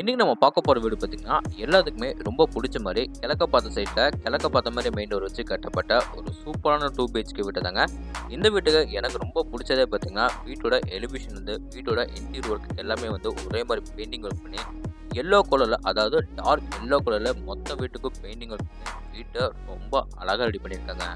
இன்றைக்கி நம்ம பார்க்க போகிற வீடு பார்த்திங்கன்னா எல்லாத்துக்குமே ரொம்ப பிடிச்ச மாதிரி கிழக்க பார்த்த சைட்டில் கிழக்க பார்த்த மாதிரி மெயின் டோர் வச்சு கட்டப்பட்ட ஒரு சூப்பரான டூ பிஹெச்கே வீட்டு தாங்க. இந்த வீட்டுக்கு எனக்கு ரொம்ப பிடிச்சதே பார்த்திங்கன்னா வீட்டோட எலிவேஷன் வந்து வீட்டோட இன்டீரியர் ஒர்க் எல்லாமே வந்து ஒரே மாதிரி பெயிண்டிங் ஒர்க் பண்ணி எல்லோ கலரில் அதாவது டார்க் எல்லோ கலரில் மொத்த வீட்டுக்கும் பெயிண்டிங் ஒர்க் பண்ணி வீட்டை ரொம்ப அழகாக ரெடி பண்ணியிருக்காங்க.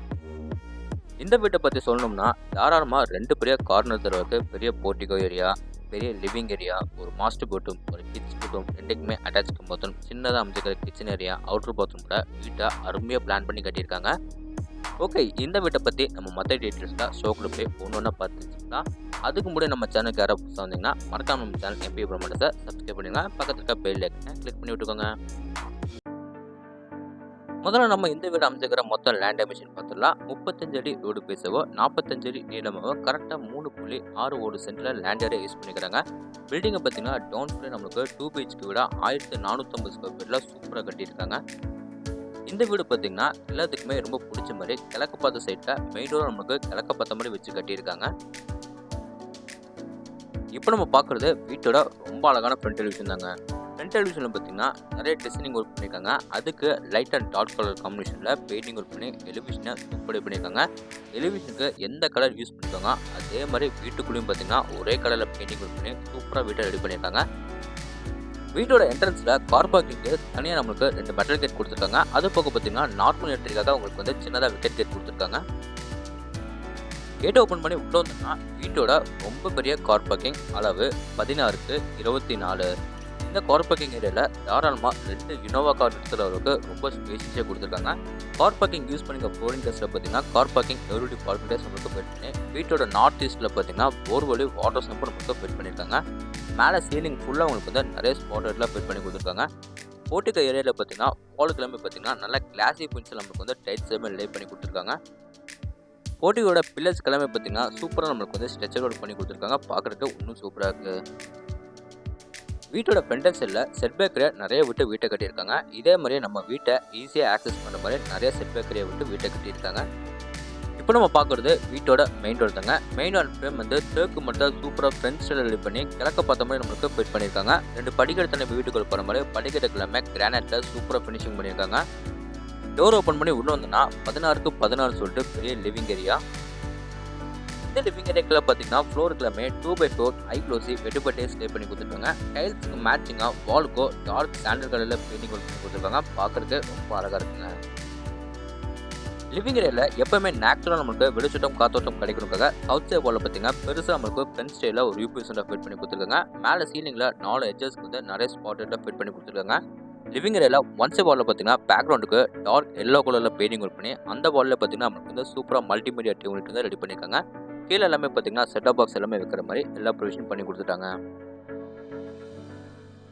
இந்த வீட்டை பற்றி சொல்லணும்னா தாராளமாக ரெண்டு பெரிய கார்னர் தருவாக்கு பெரிய போர்ட்டிகோ ஏரியா பெரிய லிவிங் ஏரியா ஒரு மாஸ்டர் பெட்ரூம் ஒரு கிட்ஸ் பெட்ரூம் ரெண்டுக்குமே அட்டாச் பாத்ரூம் சின்னதாக அமைச்சிக்கிற கிச்சன் ஏரியா அவுட்டர் பாத்ரூம் கூட வீட்டாக அருமையாக பிளான் பண்ணி கட்டியிருக்காங்க. ஓகே இந்த வீட்டை பற்றி நம்ம மற்ற டீட்டெயில்ஸ்லாம் ஷோக்கில் போய் ஒன்று ஒன்றா பார்த்துக்கலாம் அதுக்கு முன்னாடி நம்ம சேனலுக்கு யாராவது புதுசாக வந்தீங்கன்னா மறக்காம நம்ம சேனல் எம்பி பிரமாண்டத்தை சப்ஸ்கிரைப் பண்ணிடுங்க. பக்கத்தில் இருக்க பெல் ஐக்கனை கிளிக் பண்ணி விட்டுக்கோங்க. முதல்ல நம்ம இந்த வீடு அமைச்சிக்கிற மொத்த லேண்ட் டைமென்ஷன் பார்த்துடலாம். முப்பத்தஞ்சு அடி ரோடு பேசவோ நாற்பத்தஞ்சு அடி நீளமாகவோ கரெக்டாக மூணு புள்ளி ஆறு ஓடு சென்டில் லேண்ட் ஏரியா யூஸ் பண்ணிக்கிறாங்க. பில்டிங்கை பார்த்தீங்கன்னா டவுன் ஃபுல்லி நம்மளுக்கு டூ பிஹெச்க்கு விட ஆயிரத்தி நானூற்றம்பது ஸ்கொயர் ஃபீட்டில் சூப்பராக கட்டியிருக்காங்க. இந்த வீடு பார்த்தீங்கன்னா எல்லாத்துக்குமே ரொம்ப பிடிச்ச மாதிரி கிழக்கு பார்த்த சைட்டில் மெயின் டோர் நமக்கு கிழக்க பார்த்த மாதிரி வச்சு கட்டியிருக்காங்க. இப்போ நம்ம பார்க்குறது வீட்டோட ரொம்ப அழகான ஃப்ரண்ட் டெலிவிஷன் தாங்க. ஃப்ரண்ட் பார்த்தீங்கன்னா நிறைய டிசைனிங் ஒர்க் பண்ணியிருக்காங்க. அதுக்கு லைட் அண்ட் டார்க் கலர் காம்பினேஷனில் பெயிண்டிங் ஒர்க் பண்ணி எலிவிஷனை சூப்பர் பண்ணியிருக்காங்க. எலிவிஷனுக்கு எந்த கலர் யூஸ் பண்ணியிருக்காங்க அதே மாதிரி வீட்டுக்குள்ளேயும் பார்த்தீங்கன்னா ஒரே கலரில் பெயிண்டிங் ஒர்க் பண்ணி சூப்பராக வீட்டை ரெடி பண்ணியிருக்காங்க. வீட்டோட என்ட்ரன்ஸில் கார் பார்க்கிங்க்கு தனியாக நம்மளுக்கு ரெண்டு மெட்டல் கேட் கொடுத்துருக்காங்க. அது போக பார்த்தீங்கன்னா நார்மல் என்ட்ரிக்காக உங்களுக்கு வந்து சின்னதாக விக்கெட் கேட் கொடுத்துருக்காங்க. கேட் ஓப்பன் பண்ணி உள்ளே வந்தோம்னா வீட்டோட ரொம்ப பெரிய கார் பார்க்கிங் அளவு பதினாறுக்கு இருபத்தி நாலு. இந்த கார் பார்க்கிங் ஏரியாவில் தாராளமாக ரெண்டு இனோவா கார் நிறுத்துற அளவுக்கு ரொம்ப ஸ்பேசியஸாக கொடுத்துருக்காங்க. கார் பார்க்கிங் யூஸ் பண்ணிக்க போரிங் டெஸ்ட்டில் பார்த்தீங்கன்னா கார் பார்க்கிங் எவ்ரிடி பார்க்கிங் நம்மளுக்கு பெட் பண்ணி வீட்டோட நார்த் ஈஸ்ட்டில் பார்த்தீங்கன்னா போர்வெலி வாட்டர் சம்பு நம்மளுக்கு பெட் பண்ணியிருக்காங்க மேலே சீலிங் ஃபுல்லாக உங்களுக்கு வந்து நிறைய ஸ்பாட்டர்லாம் ஃபிட் பண்ணி கொடுத்துருக்காங்க. போட்டிக்க ஏரியாவில் பார்த்தீங்கன்னா வால் கிளம்பி பார்த்தீங்கன்னா நல்லா கிளாசி பின்ஸில் நம்மளுக்கு வந்து டைட்ஸ் எல்லாமே லே பண்ணி கொடுத்துருக்காங்க. போட்டியோட பில்லர்ஸ் கிளம்பி பார்த்தீங்கன்னா சூப்பராக நம்மளுக்கு வந்து ஸ்ட்ரெச்சர் ஒர்க் பண்ணி கொடுத்துருக்காங்க. பார்க்குறதுக்கு இன்னும் சூப்பராக இருக்குது வீட்டோட ஃப்ரண்ட் சைடில் செட் பேக்கரை நிறைய விட்டு வீட்டை கட்டியிருக்காங்க. இதே மாதிரியே நம்ம வீட்டை ஈஸியாக ஆக்சஸ் பண்ணுற மாதிரி நிறைய செட் பேக்கரியை விட்டு வீட்டை கட்டியிருக்காங்க. இப்போ நம்ம பார்க்குறது வீட்டோட மெயின் டோர் தாங்க. மெயின் டோர் ஃப்ரேம் வந்து தேக்கு மட்டும் சூப்பராக ஃப்ரெண்ட் ஸ்டைலில் ரெடி பண்ணி கிழக்க பார்த்த மாதிரி நம்மளுக்கு ஃபிட் பண்ணியிருக்காங்க. ரெண்டு படிக்கட்டு தண்ணி வீட்டுக்குள்ள போகிற மாதிரி படிக்கட்டு கிழமை கிரானைட்டில் சூப்பராக ஃபினிஷிங் பண்ணியிருக்காங்க. டோர் ஓப்பன் பண்ணி உள்ளே வந்தோம்னா பதினாறுக்கு பதினாறு சொல்லிட்டு பெரிய லிவிங் ஏரியா இந்த லிவிங் ஏரியாக்கில் பார்த்தீங்கன்னா ஃப்ளோர் எல்லாமே டூ பை ஃபோர் ஐ க்ளோசி வெட்டுப்பட்டே ஸ்டே பண்ணி கொடுத்துருக்காங்க. டைல்ஸ்க்கு மேட்சிங்காக வால்க்கோ டார்க் சாண்டல் கலரில் பெயிண்டிங் ஒர்க் பண்ணி கொடுத்துருக்காங்க. பார்க்குறதுக்கு ரொம்ப அழகாக இருக்குங்க. லிவிங் ஏரியாவில் எப்பவுமே நேச்சுரல் நம்மளுக்கு வெளிச்சட்டம் காத்தோட்டம் கிடைக்கணுக்காக சவுத் சைட் வாலில் பார்த்தீங்கன்னா பெருசாக நம்மளுக்கு ஃப்ரெண்ட் ஸ்டைலில் ஒரு யூபி ஃபிட் பண்ணி கொடுத்துருக்காங்க. மேலே சீலிங்கில் நாலு எட்ஜஸ்க்கு வந்து நிறைய ஸ்பாட்டில் ஃபிட் பண்ணி கொடுத்துருக்காங்க. லிவிங் ஏரியாவில் ஒன் சைட் வாலில் பார்த்தீங்கன்னா பேக்ரவுண்டுக்கு டார்க் எல்லோ கலரில் பெயிண்டிங் ஒர்க் பண்ணி அந்த வாலில் பார்த்தீங்கன்னா நம்மளுக்கு வந்து சூப்பராக மல்டிமீடியா டியூனிட் வந்து ரெடி பண்ணியிருக்காங்க கீழே எல்லாமே பார்த்தீங்கன்னா செட்டப் பாக்ஸ் எல்லாமே வைக்கிற மாதிரி எல்லா ப்ரொவிஷன் பண்ணி கொடுத்துட்டாங்க.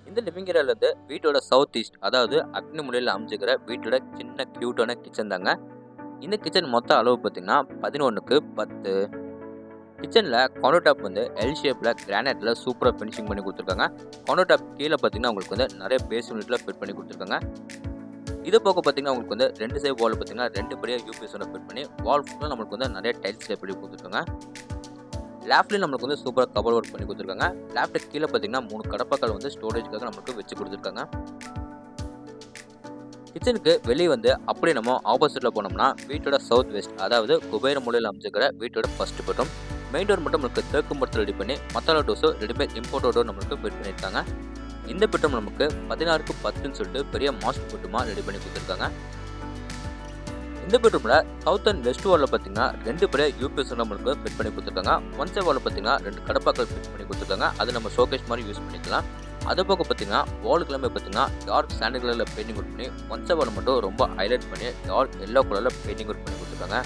இந்த லிவிங் ஏரியாவிலேருந்து வீட்டோட சவுத் ஈஸ்ட் அதாவது அக்னி முறையில் அமைஞ்சிக்கிற வீட்டோட சின்ன க்யூட்டான கிச்சன் தாங்க. இந்த கிச்சன் மொத்த அளவு பார்த்தீங்கன்னா பதினொன்றுக்கு பத்து. கிச்சனில் கவுண்டர் டாப் வந்து எல் ஷேப்பில் கிரானைட்டில் சூப்பராக ஃபினிஷிங் பண்ணி கொடுத்துருக்காங்க. கவுண்டர் டாப் கீழே பார்த்தீங்கன்னா உங்களுக்கு வந்து நிறைய பேஸ் யூனிட்டில் ஃபிட் பண்ணி கொடுத்துருக்காங்க. இது போக பார்த்தீங்கன்னா உங்களுக்கு வந்து ரெண்டு சைடு வால் பார்த்தீங்கன்னா ரெண்டு பெரிய யூபிஎஸ் ஒன்று ஃபிட் பண்ணி வால் ஃபுல்லாக நம்மளுக்கு வந்து நிறைய டைல்ஸ் எப்படி கொடுத்துருக்காங்க. லேஃப்ட்லேயும் நம்மளுக்கு வந்து சூப்பராக கவர் ஒர்க் பண்ணி கொடுத்துருக்காங்க. லேப்டாப் கீழே பார்த்தீங்கன்னா மூணு கடப்பாக்கள் வந்து ஸ்டோரேஜ்க்காக நம்மளுக்கு வச்சு கொடுத்துருக்காங்க. கிச்சனுக்கு வெளியே வந்து அப்படியே நம்ம ஆப்போசிட்டில் போனோம்னா வீட்டோட சவுத் வெஸ்ட் அதாவது குபேர மூலையில் அமைச்சிக்கிற வீட்டோட ஃபஸ்ட்டு பெட்ரூம் மெயின் டோர் மட்டும் நம்மளுக்கு தேக்கு மரத்தில் ரெடி பண்ணி மசாலா டோஸோ ரெடிமேட் இம்போர்ட் டோர் நம்மளுக்கு ஃபிட் பண்ணியிருக்காங்க. இந்த பெட்ரூம் நமக்கு பதினாறுக்கு பத்துன்னு சொல்லிட்டு பெரிய மாஸ்டர் பெட்ரூமாக ரெடி பண்ணி கொடுத்துருக்காங்க. இந்த பெட்ரூமில் சவுத் அண்ட் வெஸ்ட் வாலில் பார்த்தீங்கன்னா ரெண்டு பெரிய யூபிஎஸ் நம்மளுக்கு ஃபிட் பண்ணி கொடுத்துருக்காங்க. ஒன் சைட் வாலில் பார்த்தீங்கன்னா ரெண்டு கடப்பாக்கள் ஃபிட் பண்ணி கொடுத்துருக்காங்க. அது நம்ம ஷோகேஸ் மாதிரி யூஸ் பண்ணிக்கலாம். அது போக பார்த்தீங்கன்னா வால் கிளம்பி பார்த்தீங்கன்னா டார்க் சாண்டல் கலரில் பெயிண்டிங் ஒர்க் பண்ணி ஒன் சைட் வால் மட்டும் ரொம்ப ஹைலைட் பண்ணி டார்க் எல்லோ கலரில் பெயிண்டிங் ஒர்க் பண்ணி கொடுத்துருக்காங்க.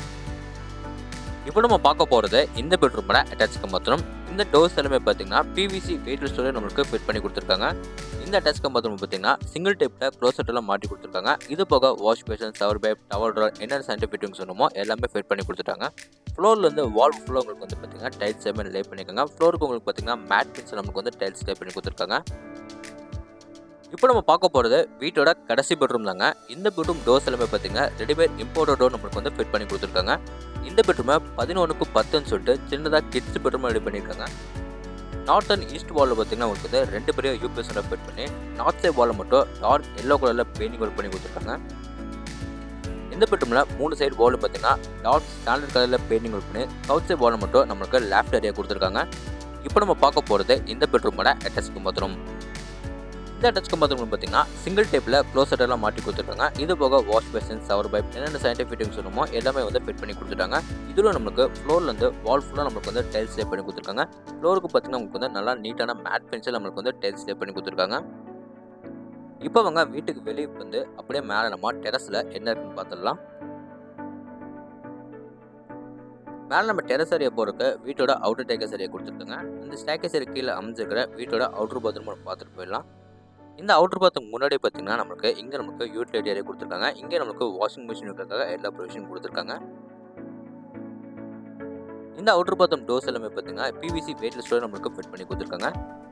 இப்போ நம்ம பார்க்க போகிறது இந்த பெட்ரூமோட அட்டாச் பாத்ரூம் இந்த டோர்ஸ் எல்லாமே பார்த்தீங்கன்னா பிவிசி வெயிட் ஸ்டோரேஜ் நம்மளுக்கு ஃபிட் பண்ணி கொடுத்துருக்காங்க. இந்த அட்டாச் பாத்ரூம் பார்த்தீங்கன்னா சிங்கிள் டைப்பில் க்ளோசட் எல்லாம் மாட்டி கொடுத்துருக்காங்க. இது போக wash basin shower pipe towel drawer என்னென்ன சைன்ட் ஃபிட்டிங் சொன்னமோ எல்லாமே ஃபிட் பண்ணி கொடுத்துட்டாங்க. ஃப்ளோரில் வந்து வால் ஃபுல்லாக உங்களுக்கு வந்து பார்த்தீங்கன்னா டைல்ஸ் எல்லாமே லே பண்ணியிருக்காங்க ஃப்ளோருக்கு உங்களுக்கு பார்த்தீங்கன்னா மேட் பின்ஸ் நமக்கு வந்து டைல்ஸ் லே பண்ணி கொடுத்துருக்காங்க. இப்போ நம்ம பார்க்க போகிறது வீட்டோட கடைசி பெட்ரூம் தாங்க. இந்த பெட்ரூம் டோர்ஸ் எல்லாமே பார்த்தீங்கன்னா ரெடிமேட் இம்போர்ட் டோர் நம்மளுக்கு வந்து ஃபிட் பண்ணி கொடுத்துருக்காங்க. இந்த பெட்ரூமை பதினொன்றுக்கு பத்துன்னு சொல்லிட்டு சின்னதாக கிட்ஸ் பெட்ரூம் ரெடி பண்ணியிருக்காங்க. நார்த் அண்ட் ஈஸ்ட் வாலில் பார்த்தீங்கன்னா உங்களுக்கு வந்து ரெண்டு பெரிய யூபிஎஸ்ஸில் ஃபிட் பண்ணி நார்த் சைட் வாலில் மட்டும் டார்க் எல்லோ கலரில் பெயிண்டிங் ஒர்க் பண்ணி கொடுத்துருக்காங்க. இந்த பெட்ரூமில் மூணு சைடு வாலில் பார்த்தீங்கன்னா டார்க் ஸ்டாண்டர்ட் கலரில் பெயிண்டிங் ஒர்க் பண்ணி சவுத் சைட் வாலில் மட்டும் நம்மளுக்கு லேஃப்ட் ஏரியா கொடுத்துருக்காங்க. இப்போ நம்ம பார்க்க போகிறது இந்த பெட்ரூமோட அட்டாச் பாத்ரூம் இந்த டச் பாத்ரூம் பார்த்தீங்கன்னா சிங்கிள் டேப்பில் க்ளோசர் எல்லாம் மாட்டி கொடுத்துருக்காங்க. இது போக வாஷ் பேசின் சவர் பைப் என்னென்ன சயின்டிஃபிக் சொல்லுமோ எல்லாமே வந்து ஃபிட் பண்ணி கொடுத்துட்டாங்க. இதில் நம்மளுக்கு ஃப்ளோர்லேருந்து வால் ஃபுல்லாக நம்மளுக்கு வந்து டைல்ஸ் லே பண்ணி கொடுத்துருக்காங்க. ஃப்ளோருக்கு பார்த்தீங்கன்னா உங்களுக்கு வந்து நல்லா நீட்டான மேட் பென்சில் நம்மளுக்கு வந்து டைல்ஸ் ஸ்டே பண்ணி கொடுத்துருக்காங்க. இப்போ அவங்க வீட்டுக்கு வெளியே வந்து அப்படியே மேலே நம்ம டெரஸில் என்ன இருக்குன்னு பார்த்துடலாம் மேலே நம்ம டெரஸ் ஏரியா போகிறக்கு வீட்டோட அவுட்டர் டேக்கஸ் ஏரியா கொடுத்துருக்காங்க. இந்த ஸ்டேக்கஸ் ஏரியா கீழே அமைஞ்சிருக்கிற வீட்டோட அவுட்டர் பாத்ரூம் பார்த்துட்டு போயிடலாம். இந்த அவுட்டர் பாத்ரூம் முன்னாடி பார்த்தீங்கன்னா நமக்கு இங்கே நமக்கு யூட்டிலிட்டி ஏரியா கொடுத்துருக்காங்க. இங்கே நமக்கு வாஷிங் மிஷின் இருக்கிறதுக்காக எல்லா ப்ரொவிஷன் கொடுத்துருக்காங்க. இந்த அவுட்டர் பாத்ரூம் டோர்ஸ் எல்லாமே பார்த்தீங்கன்னா பிவிசி வெயிட்லெஸ்டோட நம்மளுக்கு ஃபிட் பண்ணி கொடுத்துருக்காங்க.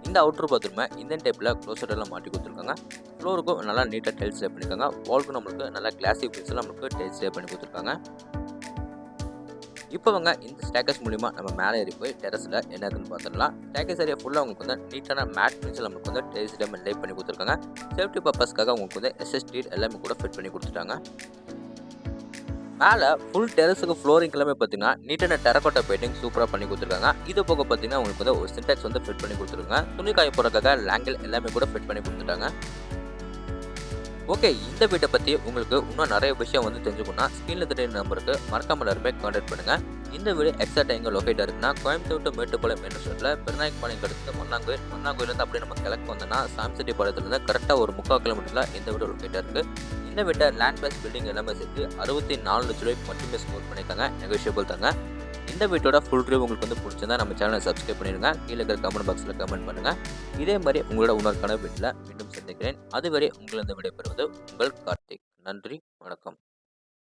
இந்த அவுட்டர் பாத்ரூமை இந்த டைப்பில் க்ளோசர் எல்லாம் மாட்டி கொடுத்துருக்காங்க. ஃப்ளோருக்கும் நல்லா நீட்டாக டைல்ஸ் லே பண்ணியிருக்காங்க வால்க்கும் நம்மளுக்கு நல்லா கிளாசிக் பீஸில் நம்மளுக்கு டைல்ஸ் லே பண்ணி கொடுத்துருக்காங்க. இப்போ அவங்க இந்த ஸ்டேக்கஸ் மூலிமா நம்ம மேலே ஏறி போய் டெரஸில் என்ன இருக்குன்னு பார்த்துடலாம் ஸ்டேக்கஸ் ஏரியா ஃபுல்லாக உங்களுக்கு வந்து நீட்டான மேட் பென்சில் நம்மளுக்கு வந்து டெரஸ் டைம் லே பண்ணி கொடுத்துருக்காங்க. சேஃப்டி பர்பஸ்க்காக உங்களுக்கு வந்து எஸ்எஸ்டி எல்லாமே கூட ஃபிட் பண்ணி கொடுத்துட்டாங்க. மேலே ஃபுல் டெரஸுக்கு ஃப்ளோரிங் எல்லாமே பார்த்தீங்கன்னா நீட்டான டெரக்கோட்டா பெயிண்டிங் சூப்பராக பண்ணி கொடுத்துருக்காங்க. இது போக பார்த்தீங்கன்னா உங்களுக்கு வந்து ஒரு சின்டெக்ஸ் வந்து ஃபிட் பண்ணி கொடுத்துருக்காங்க. துணி காய போடுறதுக்காக லேங்கிள் எல்லாமே கூட ஃபிட் பண்ணி கொடுத்துட்டாங்க. ஓகே இந்த வீட்டை பற்றி உங்களுக்கு இன்னும் நிறைய விஷயம் வந்து தெரிஞ்சுக்கணும்னா ஸ்க்ரீனில் தெரிய நம்பருக்கு மறக்காமல் எல்லாருமே கான்டாக்ட் பண்ணுங்கள் இந்த வீடு எக்ஸாக்ட் எங்கே லொக்கேட் இருக்குன்னா கோயம்புத்தூர் டு மேட்டுப்பாளையம் மெயின் சொல்ல பெருநாயக் பாளையம் அடுத்து மன்னாங்கோயில் மன்னாங்கோயிலேருந்து அப்படியே நம்ம கிழக்கு வந்தோம்னா சாம்சிட்டி பாளையத்துலேருந்து கரெக்டாக ஒரு முக்கால் கிலோமீட்டரில் இந்த வீடு லொக்கேட்டாக இருக்குது இந்த வீட்டை லேண்ட் பேஸ் பில்டிங் எல்லாமே சேர்த்து அறுபத்தி நாலு லட்ச ரூபாய்க்கு மட்டுமே ஸ்கோர் பண்ணியிருக்காங்க நெகோஷியபிள் தாங்க. இந்த வீட்டோட ஃபுல் ரிவ்யூ உங்களுக்கு வந்து பிடிச்சிருந்தா நம்ம சேனலை சப்ஸ்கிரைப் பண்ணிடுங்க கீழே இருக்கிற கமெண்ட் பாக்ஸில் கமெண்ட் பண்ணுங்கள் இதே மாதிரி உங்களோட உணர்க்கான வீட்டில் மீண்டும் சந்திக்கிறேன். அதுவரை உங்களிருந்து விடைபெறுவது உங்கள் கார்த்திக். நன்றி வணக்கம்.